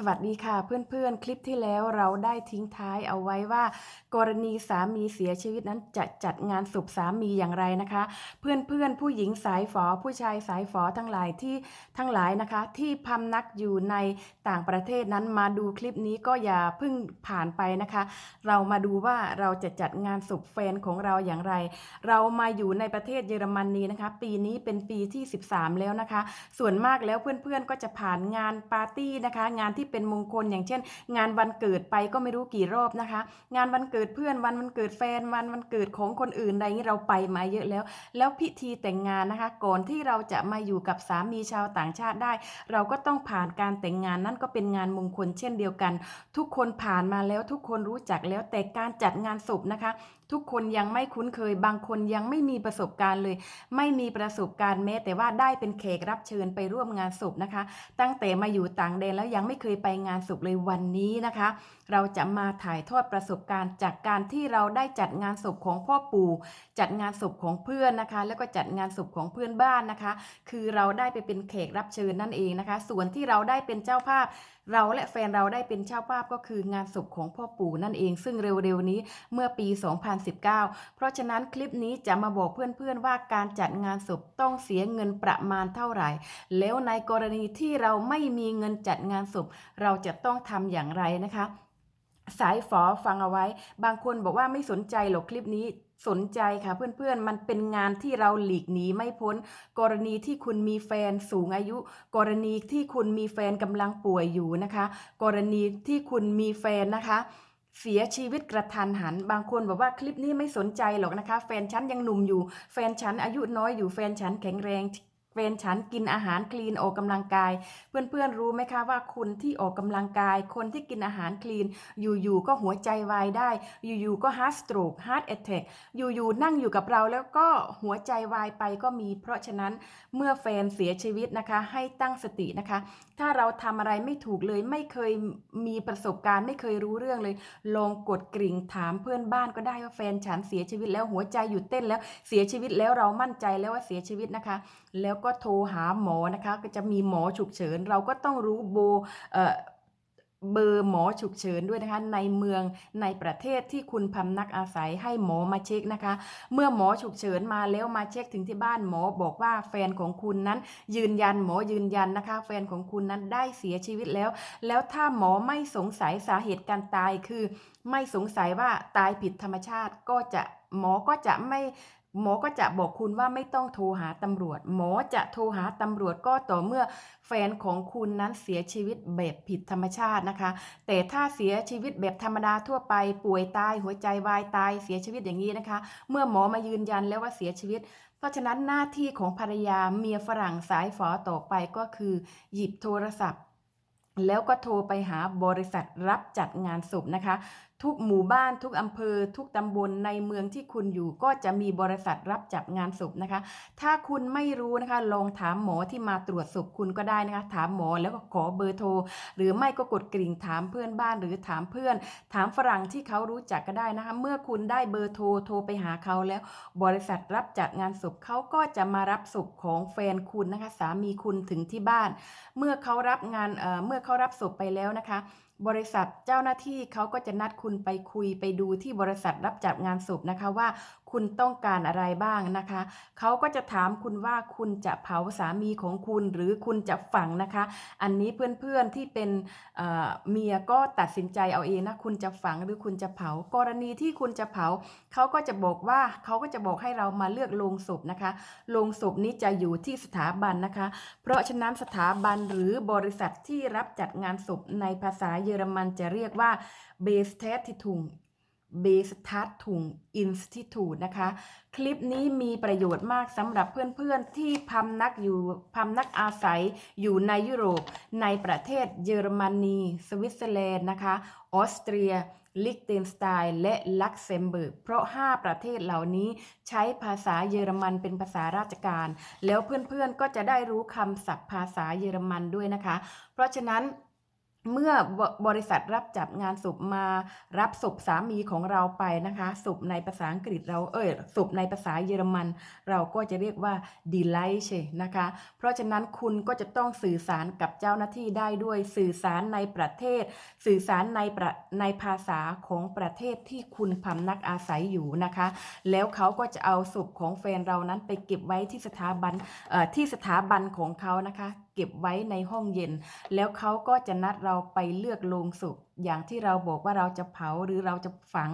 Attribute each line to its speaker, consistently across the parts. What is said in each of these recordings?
Speaker 1: สวัสดีค่ะเพื่อนๆ คลิปที่แล้วเราได้ทิ้งท้ายเอาไว้ว่า กรณีสามีเสียชีวิตนั้นจะจัดงานศพสามีอย่างไรนะคะ เพื่อนๆ ผู้หญิงสายฝอผู้ชายสายฝอทั้งหลายที่ทั้งหลายนะคะ ที่พำนักอยู่ในต่างประเทศนั้นมาดูคลิปนี้ก็อย่าเพิ่งผ่านไปนะคะ เรามาดูว่าเราจะจัดงานศพแฟนของเราอย่างไร เรามาอยู่ในประเทศเยอรมนีนะคะ ปีนี้เป็นปีที่ 13 แล้วนะคะ ส่วนมากแล้วเพื่อนๆก็จะผ่านงานปาร์ตี้นะคะ งานที่เป็นมงคลอย่างเช่น งานวันเกิดไปก็ไม่รู้กี่รอบนะคะ งานวันเกิดเพื่อนวันวันเกิดแฟนวันวันเกิดของคนอื่นอะไรอย่างนี้เราไปมาเยอะแล้ว แล้วพิธีแต่งงานนะคะ ก่อนที่เราจะมาอยู่กับสามีชาวต่างชาติได้ เราก็ต้องผ่านการแต่งงานนั่นก็เป็นงานมงคลเช่นเดียวกัน ทุกคนผ่านมาแล้วทุกคนรู้จักแล้วแต่การจัดงานศพนะคะ ทุกคนยังไม่คุ้นเคย บางคนยังไม่มีประสบการณ์เลย ไม่มีประสบการณ์แม้แต่ว่าได้เป็นแขกรับเชิญไปร่วมงานศพนะคะ ตั้งแต่มาอยู่ต่างแดนแล้วยังไม่เคยไปงานศพเลยวันนี้นะคะ เราจะมาถ่ายทอดประสบการณ์ จากการที่เราได้จัดงานศพของพ่อปู่ จัดงานศพของเพื่อนนะคะ แล้วก็จัดงานศพของเพื่อนบ้านนะคะ คือเราได้ไปเป็นแขกรับเชิญนั่นเองนะคะ ส่วนที่เราได้เป็นเจ้าภาพ เราและแฟนเราได้เป็นเจ้าภาพก็คืองานศพของพ่อปู่นั่นเอง ซึ่งเร็วๆนี้เมื่อปี 2019 เพราะฉะนั้นคลิปนี้จะมาบอกเพื่อนๆว่าการจัดงานศพต้องเสียเงินประมาณเท่าไหร่ แล้วในกรณีที่เราไม่มีเงินจัดงานศพ เราจะต้องทำอย่างไรนะคะ สายฝอฟังเอาไว้ บางคนบอกว่าไม่สนใจหรอกคลิปนี้สนใจค่ะเพื่อนๆ มันเป็นงานที่เราหลีกหนีไม่พ้น กรณีที่คุณมีแฟนสูงอายุ กรณีที่คุณมีแฟนกำลังป่วยอยู่นะคะ กรณีที่คุณมีแฟนนะคะเสียชีวิตกระทันหัน บางคนบอกว่าคลิปนี้ไม่สนใจหรอกนะคะ แฟนฉันยังหนุ่มอยู่ แฟนฉันอายุน้อยอยู่ แฟนฉันแข็งแรง ฟนฉันกินอาหารคลีนออกกำลังกาย เพื่อนๆรู้ไหมคะว่าคนที่ออกกำลังกาย คนที่กินอาหารคลีน อยู่ๆก็หัวใจวายได้ อยู่ๆก็ฮาร์ t สโตรกฮาร์ t แอ t แทกอยู่ๆนั่งอยู่กับเราแล้วก็หัวใจวายไปก็มี เพราะฉะนั้นเมื่อแฟนเสียชีวิตนะคะ ให้ตั้งสตินะคะ ถ้าเราทำอะไรไม่ถูกเลยไม่เคยมีประสบการณ์ ไม่เคยรู้เรื่องเลย ลองกดกริ่งถามเพื่อนบ้านก็ได้ว่าแฟนฉันเสียชีวิตแล้วหัวใจหยุดเต้นแล้วเสียชีวิตแล้วเรามั่นใจแล้วว่าเสียชีวิตนะคะ แล้วก็็โทรหาหมอนะคะ ก็จะมีหมอฉุกเฉิน เราก็ต้องรู้โบอ่อเบอร์หมอฉุกเฉินด้วยนะคะในเมืองในประเทศที่คุณพำนักอาศัยให้หมอมาเช็คนะคะ เมื่อหมอฉุกเฉินมาแล้วมาเช็คถึงที่บ้านหมอบอกว่าแฟนของคุณนั้นยืนยันหมอยืนยันนะคะ แฟนของคุณนั้นได้เสียชีวิตแล้ว แล้วถ้าหมอไม่สงสัยสาเหตุการตายคือ ไม่สงสัยว่าตายผิดธรรมชาติก็จะหมอก็จะไม่ หมอก็จะบอกคุณว่าไม่ต้องโทรหาตำรวจ หมอจะโทรหาตำรวจก็ต่อเมื่อแฟนของคุณนั้นเสียชีวิตแบบผิดธรรมชาตินะคะ แต่ถ้าเสียชีวิตแบบธรรมดาทั่วไป ป่วยตายหัวใจวายตายเสียชีวิตอย่างนี้นะคะ เมื่อหมอมายืนยันแล้วว่าเสียชีวิต เพราะฉะนั้นหน้าที่ของภรรยาเมียฝรั่งสายฝอต่อไปก็คือ หยิบโทรศัพท์แล้วก็โทรไปหาบริษัทรับจัดงานศพนะคะทุกหมู่บ้านทุกอำเภอ ทุกตำบลในเมืองที่คุณอยู่ก็จะมีบริษัทรับจัดงานศพนะคะ ถ้าคุณไม่รู้นะคะลองถามหมอที่มาตรวจศพคุณก็ได้นะคะ ถามหมอแล้วก็ขอเบอร์โทร หรือไม่ก็กดกริ่งถามเพื่อนบ้านหรือถามเพื่อน ถามฝรั่งที่เขารู้จักก็ได้นะคะ เมื่อคุณได้เบอร์โทรโทรไปหาเขาแล้ว บริษัทรับจัดงานศพเขาก็จะมารับศพของแฟนคุณนะคะ สามีคุณถึงที่บ้าน เมื่อเขารับงานเเมื่อเขารับศพไปแล้วนะคะ บริษัทเจ้าหน้าที่เขาก็จะนัดคุณไปคุยไปดูที่บริษัทรับจัดงานศพนะคะว่าคุณต้องการอะไรบ้างนะคะ เขาก็จะถามคุณว่าคุณจะเผาสามีของคุณหรือคุณจะฝังนะคะ อันนี้เพื่อนๆที่เป็นเมียก็ตัดสินใจเอาเองนะคุณจะฝังหรือคุณจะเผา กรณีที่คุณจะเผา เขาก็จะบอกว่าเขาก็จะบอกให้เรามาเลือกโลงศพนะคะโลงศพนี้จะอยู่ที่สถาบันนะคะ เพราะฉะนั้นสถาบันหรือบริษัทที่รับจัดงานศพในภาษาเยอรมันจะเรียกว่า b e s t a t i t b e s t a t u n g Institute นะคะ คลิปนี้มีประโยชน์มากสำหรับเพื่อนๆที่พำนักอยู่พำนักอาศัยอยู่ในยุโรป ในประเทศเยอรมนี สวิตเซอร์แลนด์นะคะ ออสเตรีย ลิกเทนสไตน์และลักเซมเบิร์ก เพราะ 5 ประเทศเหล่านี้ใช้ภาษาเยอรมันเป็นภาษาราชการ แล้วเพื่อนๆก็จะได้รู้คำศัพท์ภาษาเยอรมันด้วยนะคะ เพราะฉะนั้น เมื่อบริษัทรับจัดงานศพมารับศพสามีของเราไปนะคะศพในภาษาอังกฤษเราเอยศพในภาษาเยอรมัน เราก็จะเรียกว่า delight นะคะ เพราะฉะนั้นคุณก็จะต้องสื่อสารกับเจ้าหน้าที่ได้ด้วยสื่อสารในประเทศ สื่อสารในประในภาษาของประเทศที่คุณพำนักอาศัยอยู่นะคะ แล้วเขาก็จะเอาศพของแฟนเรานั้นไปเก็บไว้ที่สถาบันเอ่อที่สถาบันของเขานะคะ เก็บไว้ในห้องเย็น แล้วเขาก็จะนัดเราไปเลือกโลงศพอย่างที่เราบอกว่าเราจะเผาหรือเราจะฝัง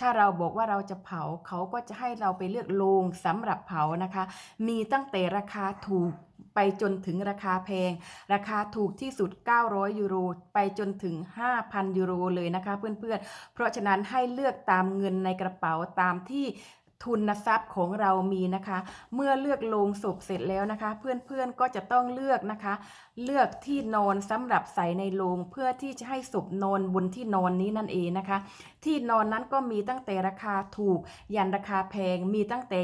Speaker 1: ถ้าเราบอกว่าเราจะเผาเขาก็จะให้เราไปเลือกโลงสำหรับเผานะคะ มีตั้งแต่ราคาถูกไปจนถึงราคาแพง ราคาถูกที่สุด 900 ยูโร ไปจนถึง 5,000 ยูโรเลยนะคะเพื่อนๆเพราะฉะนั้นให้เลือกตามเงินในกระเป๋าตามที่ ทุนทรัพย์ของเรามีนะคะ เมื่อเลือกโลงศพเสร็จแล้วนะคะ เพื่อนๆก็จะต้องเลือกนะคะ เลือกที่นอนสำหรับใส่ในโลงเพื่อที่จะให้ศพนอนบนที่นอนนี้นั่นเองนะคะ ที่นอนนั้นก็มีตั้งแต่ราคาถูก ยันราคาแพงมีตั้งแต่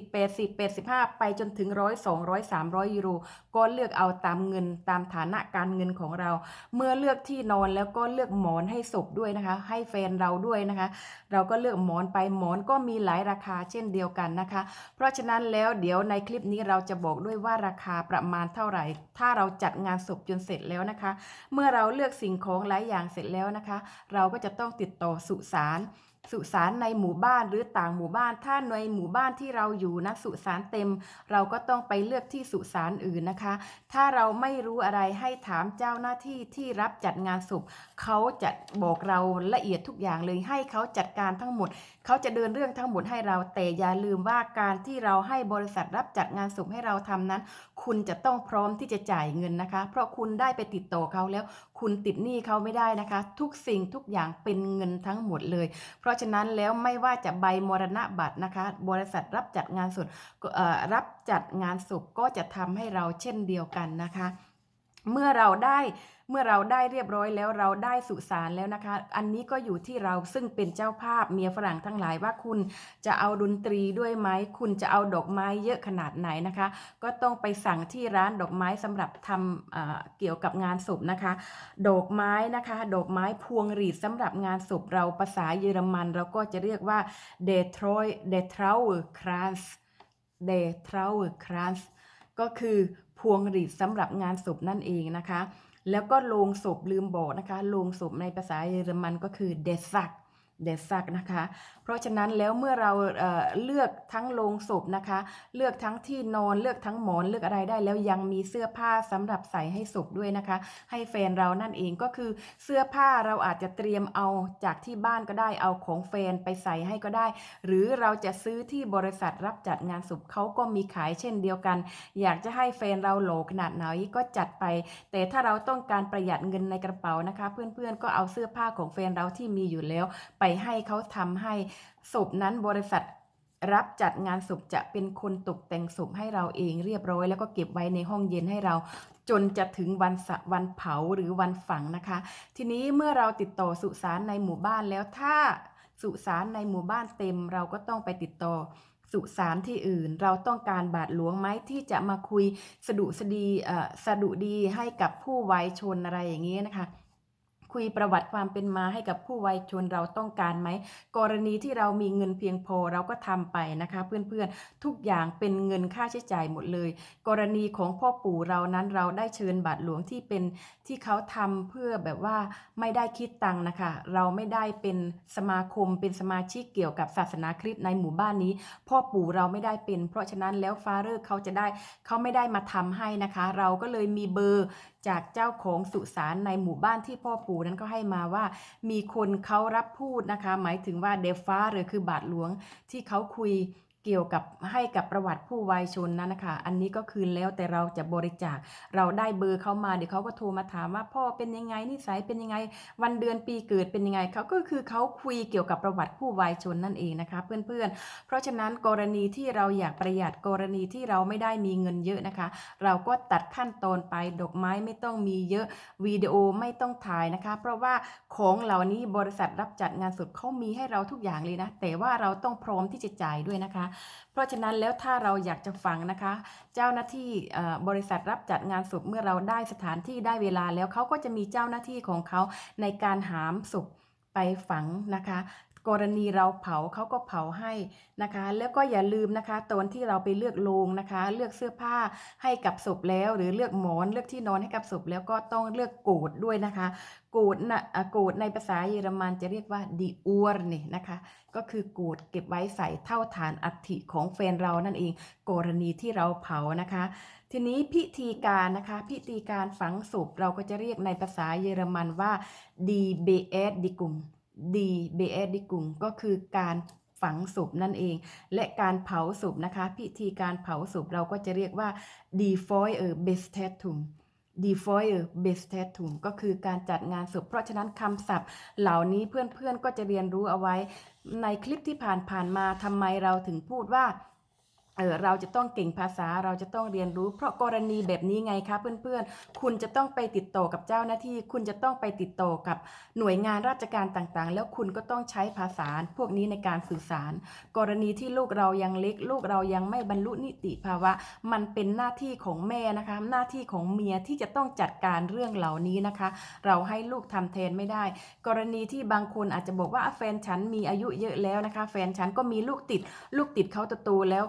Speaker 1: 70 80 85 ไปจนถึง100 200 300ยูโรก็เลือกเอาตามเงินตามฐานะการเงินของเรา เมื่อเลือกที่นอนแล้วก็เลือกหมอนให้ศพด้วยนะคะ ให้แฟนเราด้วยนะคะ เราก็เลือกหมอนไปหมอนก็มีหลายราคาเช่นเดียวกันนะคะ เพราะฉะนั้นแล้วเดี๋ยวในคลิปนี้เราจะบอกด้วยว่าราคาประมาณเท่าไหร่ ถ้าเราจัดงานศพจนเสร็จแล้วนะคะ เมื่อเราเลือกสิ่งของหลายอย่างเสร็จแล้วนะคะ เราก็จะต้องติดต่อสุสาน สุสานในหมู่บ้านหรือต่างหมู่บ้าน ถ้าในหมู่บ้านที่เราอยู่นะสุสานเต็ม เราก็ต้องไปเลือกที่สุสานอื่นนะคะ ถ้าเราไม่รู้อะไรให้ถามเจ้าหน้าที่ที่รับจัดงานศพเขาจะบอกเราละเอียดทุกอย่างเลยให้เขาจัดการทั้งหมด เขาจะเดินเรื่องทั้งหมดให้เราแต่อย่าลืมว่าการที่เราให้บริษัทรับจัดงานศพให้เราทำนั้น คุณจะต้องพร้อมที่จะจ่ายเงินนะคะ เพราะคุณได้ไปติดต่อเขาแล้วคุณติดหนี้เขาไม่ได้นะคะ ทุกสิ่งทุกอย่างเป็นเงินทั้งหมดเลย เพราะฉะนั้นแล้วไม่ว่าจะใบมรณะบัตรนะคะ บริษัทรับจัดงานศพรับจัดงานศพก็จะทำให้เราเช่นเดียวกันนะคะ เมื่อเราได้ เมื่อเราได้เรียบร้อยแล้วเราได้สุสานแล้วนะคะ อันนี้ก็อยู่ที่เราซึ่งเป็นเจ้าภาพเมียฝรั่งทั้งหลายว่าคุณจะเอาดนตรีด้วยไหมคุณจะเอาดอกไม้เยอะขนาดไหนนะคะ ก็ต้องไปสั่งที่ร้านดอกไม้สำหรับทำเเกี่ยวกับงานศพนะคะ ดอกไม้นะคะ ดอกไม้พวงหรีดสำหรับงานศพเราภาษาเยอรมัน เราก็จะเรียกว่า d e t r o i d e t r a u e k r a n z d e t r a u e k r a n z ก็คือพวงหรีดสำหรับงานศพนั่นเองนะคะ แล้วก็โลงศพลืมบอกนะคะ โลงศพในภาษาเยอรมันก็คือเดซักเดซักนะคะ เพราะฉะนั้นแล้วเมื่อเราเเลือกทั้งโลงศพนะคะ เลือกทั้งที่นอนเลือกทั้งหมอนเลือกอะไรได้ แล้วยังมีเสื้อผ้าสำหรับใส่ให้ศพด้วยนะคะ ให้แฟนเรานั่นเองก็คือเสื้อผ้าเราอาจจะเตรียมเอาจากที่บ้านก็ได้เอาของแฟนไปใส่ให้ก็ได้ หรือเราจะซื้อที่บริษัทรับจัดงานศพเขาก็มีขายเช่นเดียวกัน อยากจะให้แฟนเราโหลขนาดไหนก็จัดไป แต่ถ้าเราต้องการประหยัดเงินในกระเป๋านะคะ เพื่อนๆก็เอาเสื้อผ้าของแฟนเราที่มีอยู่แล้ว ไปให้เขาทำให้ศพนั้นบริษัทรับจัดงานศพจะเป็นคนตกแต่งศพให้เราเองเรียบร้อย แล้วก็เก็บไว้ในห้องเย็นให้เรา จนจะถึงวันวันเผาหรือวันฝังนะคะ ทีนี้เมื่อเราติดต่อสุสานในหมู่บ้านแล้วถ้าสุสานในหมู่บ้านเต็ม เราก็ต้องไปติดต่อสุสานที่อื่น เราต้องการบาทหลวงไหมที่จะมาคุยสะดุสดีเอ่อสดุดีให้กับผู้ไวชนอะไรอย่างนี้นะคะ คุยประวัติความเป็นมาให้กับผู้วัยชนเราต้องการไหม กรณีที่เรามีเงินเพียงพอเราก็ทำไปนะคะ เพื่อนๆ ทุกอย่างเป็นเงินค่าใช้จ่ายหมดเลย กรณีของพ่อปู่เรานั้นเราได้เชิญบาทหลวงที่เป็นที่เขาทำเพื่อแบบว่าไม่ได้คิดตังค์นะคะ เราไม่ได้เป็นสมาคมเป็นสมาชิกเกี่ยวกับศาสนาคริสต์ในหมู่บ้านนี้ พ่อปู่เราไม่ได้เป็น เพราะฉะนั้นแล้วฟาเรอร์เขาจะได้เขาไม่ได้มาทำให้นะคะ เราก็เลยมีเบอร์ จากเจ้าของสุสานในหมู่บ้านที่พ่อปู่นั้นก็ให้มาว่า มีคนเขารับพูดนะคะ หมายถึงว่าเดฟ้าหรือคือบาทหลวงที่เขาคุย เกี่ยวกับให้กับประวัติผู้วัยชนนั้นนะคะ อันนี้ก็คือแล้วแต่เราจะบริจาค เราได้เบอร์เขามาเดี๋ยวเขาก็โทรมาถามว่าพ่อเป็นยังไงนิสัยเป็นยังไง วันเดือนปีเกิดเป็นยังไงเขาก็คือเขาคุยเกี่ยวกับประวัติผู้วัยชนนั่นเองนะคะเพื่อนๆ เพราะฉะนั้นกรณีที่เราอยากประหยัดกรณีที่เราไม่ได้มีเงินเยอะนะคะ เราก็ตัดขั้นตอนไปดอกไม้ไม่ต้องมีเยอะวิดีโอไม่ต้องถ่ายนะคะ เพราะว่าของเหล่านี้บริษัทรับจัดงานศพเขามีให้เราทุกอย่างเลยนะ แต่ว่าเราต้องพร้อมที่จะจ่ายด้วยนะคะเพราะฉะนั้นแล้วถ้าเราอยากจะฝังนะคะ เจ้าหน้าที่บริษัทรับจัดงานศพเมื่อเราได้สถานที่ได้เวลาแล้วเขาก็จะมีเจ้าหน้าที่ของเขาในการหามศพไปฝังนะคะ กรณีเราเผาเขาก็เผาให้นะคะ แล้วก็อย่าลืมนะคะตอนที่เราไปเลือกโลงนะคะ เลือกเสื้อผ้าให้กับศพแล้ว หรือเลือกหมอนเลือกที่นอนให้กับศพแล้วก็ต้องเลือกโกดด้วยนะคะโกดนะโกดในภาษาเยอรมันจะเรียกว่าดีอวร์นี่นะคะ ก็คือโกดเก็บไว้ใส่เท่าฐานอัฐิของแฟนเรานั่นเอง กรณีที่เราเผานะคะ ทีนี้พิธีการนะคะ พิธีการฝังศพเราก็จะเรียกในภาษาเยอรมันว่าดีเบเอสดิกุม ดีเบสดิกุงก็คือการฝังศพนั่นเอง และการเผาศพนะคะ พิธีการเผาศพเราก็จะเรียกว่าดีฟอยเออเบสเทตุมดีฟอยเออเบสเทตุมก็คือการจัดงานศพเพราะฉะนั้นคำศัพท์ เหล่านี้เพื่อนๆก็จะเรียนรู้เอาไว้ ในคลิปที่ผ่านๆมาทำไมเราถึงพูดว่า เออเราจะต้องเก่งภาษาเราจะต้องเรียนรู้ เพราะกรณีแบบนี้ไงคะเพื่อนๆ คุณจะต้องไปติดต่อกับเจ้าหน้าที่ คุณจะต้องไปติดต่อกับหน่วยงานราชการต่างๆ แล้วคุณก็ต้องใช้ภาษาพวกนี้ในการสื่อสาร กรณีที่ลูกเรายังเล็ก ลูกเรายังไม่บรรลุนิติภาวะ มันเป็นหน้าที่ของแม่นะคะ หน้าที่ของเมียที่จะต้องจัดการเรื่องเหล่านี้นะคะ เราให้ลูกทำแทนไม่ได้ กรณีที่บางคนอาจจะบอกว่าแฟนฉันมีอายุเยอะแล้วนะคะ แฟนฉันก็มีลูกติด ลูกติดเขาโตแล้ว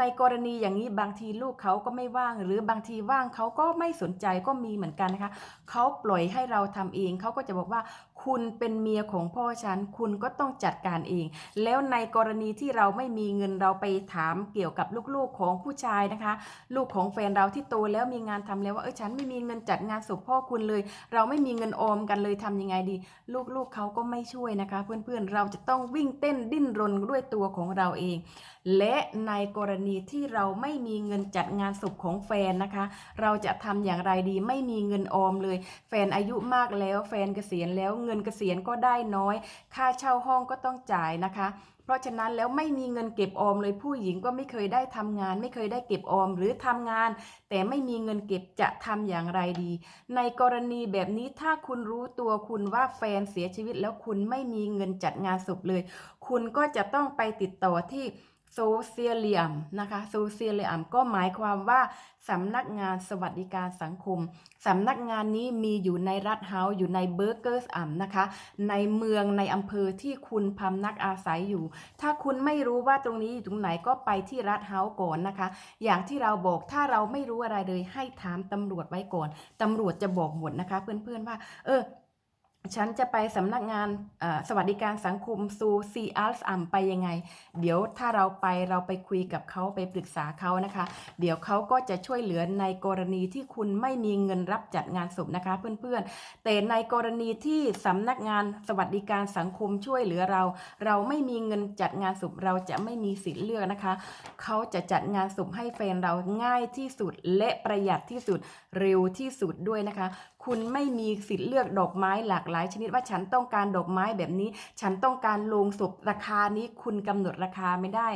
Speaker 1: ในกรณีอย่างนี้บางทีลูกเขาก็ไม่ว่าง หรือบางทีว่างเขาก็ไม่สนใจก็มีเหมือนกันนะคะเขาปล่อยให้เราทำเองเขาก็จะบอกว่า คุณเป็นเมียของพ่อฉัน คุณก็ต้องจัดการเอง แล้วในกรณีที่เราไม่มีเงินเราไปถามเกี่ยวกับลูกๆของผู้ชายนะคะ ลูกของแฟนเราที่โตแล้วมีงานทำแล้วว่าเออฉันไม่มีเงินจัดงานศพพ่อคุณเลย เราไม่มีเงินออมกันเลยทำยังไงดี ลูกๆเขาก็ไม่ช่วยนะคะ เพื่อนๆเราจะต้องวิ่งเต้นดิ้นรนด้วยตัวของเราเอง และในกรณีที่เราไม่มีเงินจัดงานศพของแฟนนะคะ เราจะทำอย่างไรดีไม่มีเงินออมเลย แฟนอายุมากแล้วแฟนเกษียณแล้วเงินเกษียณก็ได้น้อย ค่าเช่าห้องก็ต้องจ่ายนะคะ เพราะฉะนั้นแล้วไม่มีเงินเก็บออมเลยผู้หญิงก็ไม่เคยได้ทำงาน ไม่เคยได้เก็บออมหรือทำงาน แต่ไม่มีเงินเก็บจะทำอย่างไรดี ในกรณีแบบนี้ถ้าคุณรู้ตัวคุณว่าแฟนเสียชีวิตแล้วคุณไม่มีเงินจัดงานศพเลย คุณก็จะต้องไปติดต่อที่ โซเชียเลียมนะคะโซเชียเลียมก็หมายความว่าสำนักงานสวัสดิการสังคมสำนักงานนี้มีอยู่ในรัฐเฮาส์อยู่ในเบอร์เกอร์สอัมนะคะ ในเมืองในอำเภอที่คุณพำนักอาศัยอยู่ ถ้าคุณไม่รู้ว่าตรงนี้อยู่ตรงไหนก็ไปที่รัฐเฮาส์ก่อนนะคะ อย่างที่เราบอกถ้าเราไม่รู้อะไรเลยให้ถามตำรวจไว้ก่อนตำรวจจะบอกหมดนะคะ เพื่อนๆว่า เออ ฉันจะไปสำนักงานสวัสดิการสังคมซูซีอัลส์อัมไปยังไง เดี๋ยวถ้าเราไปเราไปคุยกับเขาไปปรึกษาเขานะคะ เดี๋ยวเขาก็จะช่วยเหลือในกรณีที่คุณไม่มีเงินรับจัดงานศพนะคะเพื่อนๆ แต่ในกรณีที่สำนักงานสวัสดิการสังคมช่วยเหลือเรา เราไม่มีเงินจัดงานศพเราจะไม่มีสิทธิ์เลือกนะคะ เขาจะจัดงานศพให้แฟนเราง่ายที่สุดและประหยัดที่สุดเร็วที่สุดด้วยนะคะ คุณไม่มีสิทธิ์เลือกดอกไม้หลากหลายชนิดว่าฉันต้องการดอกไม้แบบนี้ ฉันต้องการโลงศพราคานี้คุณกำหนดราคาไม่ได้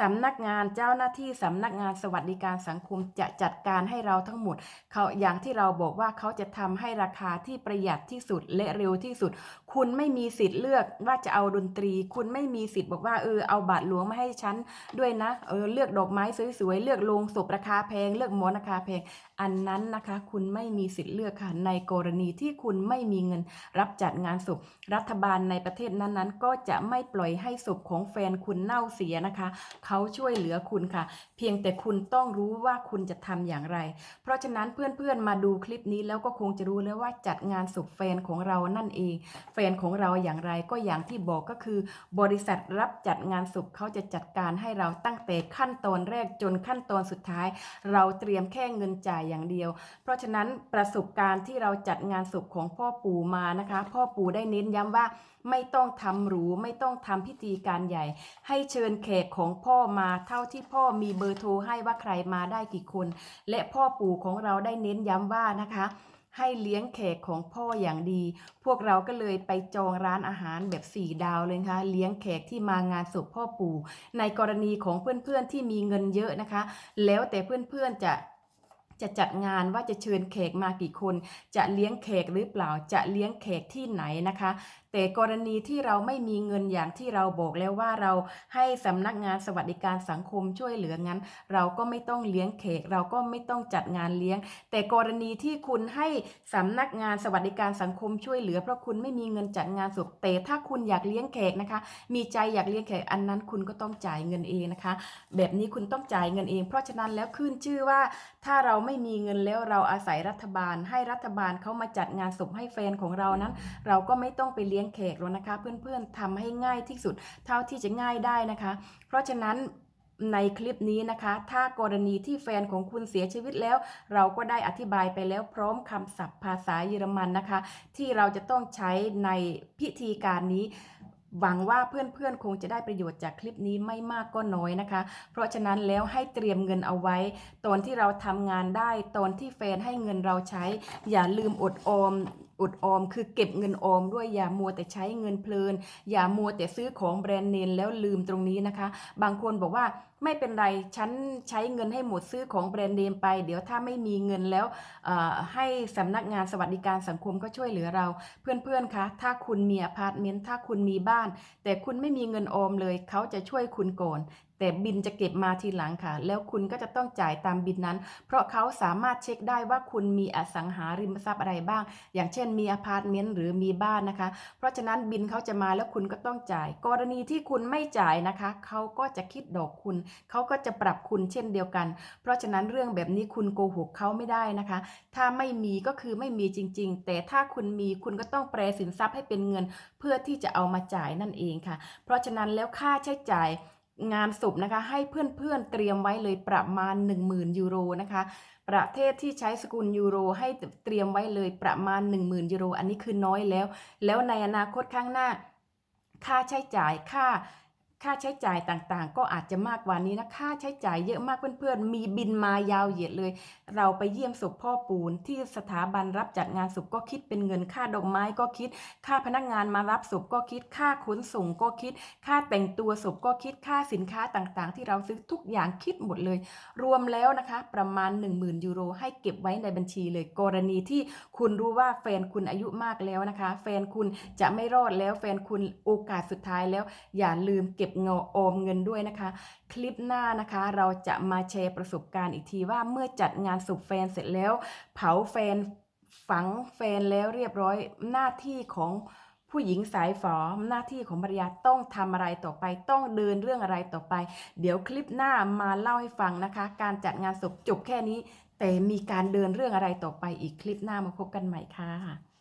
Speaker 1: สำนักงานเจ้าหน้าที่สำนักงานสวัสดิการสังคมจะจัดการให้เราทั้งหมดเขาอย่างที่เราบอกว่าเขาจะทำให้ราคาที่ประหยัดที่สุดและเร็วที่สุด คุณไม่มีสิทธิ์เลือกว่าจะเอาดนตรี คุณไม่มีสิทธิ์บอกว่าเออเอาบาทหลวงมาให้ฉันด้วยนะเออเลือกดอกไม้สวยๆเลือกโลงศพราคาแพง เลือกหมอนราคาแพง อันนั้นนะคะ คุณไม่มีสิทธิ์เลือกค่ะในกรณีที่คุณไม่มีเงินรับจัดงานศพ รัฐบาลในประเทศนั้นๆ ก็จะไม่ปล่อยให้ศพของแฟนคุณเน่าเสียนะคะ เขาช่วยเหลือคุณค่ะ เพียงแต่คุณต้องรู้ว่าคุณจะทำอย่างไร เพราะฉะนั้นเพื่อนๆมาดูคลิปนี้แล้วก็คงจะรู้แล้วว่าจัดงานศพแฟนของเรานั่นเอง แฟนของเราอย่างไรก็อย่างที่บอกก็คือ บริษัทรับจัดงานศพเขาจะจัดการให้เราตั้งแต่ขั้นตอนแรกจนขั้นตอนสุดท้าย เราเตรียมแค่เงินจ่ายอย่างเดียว เพราะฉะนั้นประสบการณ์ที่เราจัดงานศพของพ่อปู่มานะคะ พ่อปู่ได้เน้นย้ำว่าไม่ต้องทำหรูไม่ต้องทำพิธีการใหญ่ ให้เชิญแขกของพ่อมาเท่าที่พ่อมีเบอร์โทรให้ว่าใครมาได้กี่คน และพ่อปู่ของเราได้เน้นย้ำว่านะคะให้เลี้ยงแขกของพ่ออย่างดี พวกเราก็เลยไปจองร้านอาหารแบบสี่ดาวเลยนะคะเลี้ยงแขกที่มางานศพพ่อปู่ ในกรณีของเพื่อนๆที่มีเงินเยอะนะคะ แล้วแต่เพื่อนๆจะ จะจัดงานว่าจะเชิญแขกมากี่คน จะเลี้ยงแขกหรือเปล่าจะเลี้ยงแขกที่ไหนนะคะ แต่กรณีที่เราไม่มีเงินอย่างที่เราบอกแล้วว่าเราให้สำนักงานสวัสดิการสังคมช่วยเหลืองั้น เราก็ไม่ต้องเลี้ยงแขกเราก็ไม่ต้องจัดงานเลี้ยง แต่กรณีที่คุณให้สำนักงานสวัสดิการสังคมช่วยเหลือ เพราะคุณไม่มีเงินจัดงานศพแต่ถ้าคุณอยากเลี้ยงแขกนะคะ มีใจอยากเลี้ยงแขกอันนั้นคุณก็ต้องจ่ายเงินเองนะคะ แบบนี้คุณต้องจ่ายเงินเอง เพราะฉะนั้นแล้วขึ้นชื่อว่า ถ้าเราไม่มีเงินแล้วเราอาศัยรัฐบาล ให้รัฐบาลเขามาจัดงานศพให้แฟนของเรานั้น เราก็ไม่ต้องไปเลี้ยงแขกแล้วนะคะ เพื่อนๆทำให้ง่ายที่สุด เท่าที่จะง่ายได้นะคะ เพราะฉะนั้นในคลิปนี้นะคะ ถ้ากรณีที่แฟนของคุณเสียชีวิตแล้ว เราก็ได้อธิบายไปแล้วพร้อมคำศัพท์ภาษาเยอรมันนะคะ ที่เราจะต้องใช้ในพิธีการนี้หวังว่าเพื่อนๆ คงจะได้ประโยชน์จากคลิปนี้ไม่มากก็น้อยนะคะ เพราะฉะนั้นแล้วให้เตรียมเงินเอาไว้ ตอนที่เราทำงานได้ ตอนที่แฟนให้เงินเราใช้ อย่าลืมอดออม อดออมคือเก็บเงินออมด้วยอย่ามัวแต่ใช้เงินเพลิน อย่ามัวแต่ซื้อของแบรนด์เนมแล้วลืมตรงนี้นะคะ บางคนบอกว่าไม่เป็นไรฉันใช้เงินให้หมดซื้อของแบรนด์เนมไป เดี๋ยวถ้าไม่มีเงินแล้วให้สำนักงานสวัสดิการสังคมก็ช่วยเหลือเรา เพื่อนๆคะถ้าคุณมีอพาร์ตเมนต์ถ้าคุณมีบ้าน แต่คุณไม่มีเงินออมเลยเขาจะช่วยคุณก่อนแต่บินจะเก็บมาทีหลังค่ะ แล้วคุณก็จะต้องจ่ายตามบินนั้น เพราะเขาสามารถเช็คได้ว่าคุณมีอสังหาริมทรัพย์อะไรบ้าง อย่างเช่นมีอพาร์ตเมนต์หรือมีบ้านนะคะ เพราะฉะนั้นบินเขาจะมาแล้วคุณก็ต้องจ่าย กรณีที่คุณไม่จ่ายนะคะ เขาก็จะคิดดอกคุณ เขาก็จะปรับคุณเช่นเดียวกัน เพราะฉะนั้นเรื่องแบบนี้คุณโกหกเขาไม่ได้นะคะ ถ้าไม่มีก็คือไม่มีจริง ๆ แต่ถ้าคุณมีคุณก็ต้องแปลสินทรัพย์ให้เป็นเงิน เพื่อที่จะเอามาจ่ายนั่นเองค่ะ เพราะฉะนั้นแล้วค่าใช้จ่าย งานศพนะคะให้เพื่อนๆเตรียมไว้เลยประมาณ 10,000 ยูโรนะคะ ประเทศที่ใช้สกุลยูโร ให้เตรียมไว้เลยประมาณ 10,000 ยูโร อันนี้คือน้อยแล้ว แล้วในอนาคตข้างหน้า ค่าใช้จ่ายค่า ค่าใช้จ่ายต่างๆ ก็อาจจะมากกว่านี้นะค่าใช้จ่ายเยอะมากเพื่อนๆ มีบินมายาวเหยียดเลย เราไปเยี่ยมศพพ่อปูนที่สถาบันรับจัดงานศพก็คิดเป็นเงินค่าดอกไม้ก็คิด ค่าพนักงานมารับศพก็คิด ค่าขนส่งก็คิด ค่าแต่งตัวศพก็คิดค่าสินค้าต่างๆ ที่เราซื้อทุกอย่างคิดหมดเลย รวมแล้วนะคะ ประมาณ 10,000ยูโรให้เก็บไว้ในบัญชีเลย กรณีที่คุณรู้ว่าแฟนคุณอายุมากแล้วนะคะ แฟนคุณจะไม่รอดแล้วแฟนคุณโอกาสสุดท้ายแล้ว อย่าลืมเก็บเงาออมเงินด้วยนะคะ คลิปหน้านะคะ เราจะมาแชร์ประสบการณ์อีกทีว่าเมื่อจัดงานศพแฟนเสร็จแล้ว เผาแฟนฝังแฟนแล้วเรียบร้อยหน้าที่ของผู้หญิงสายฝอหน้าที่ของภรรยาต้องทำอะไรต่อไป ต้องเดินเรื่องอะไรต่อไป เดี๋ยวคลิปหน้ามาเล่าให้ฟังนะคะ การจัดงานศพจบแค่นี้ แต่มีการเดินเรื่องอะไรต่อไปอีกคลิปหน้ามาพบกันใหม่ค่ะ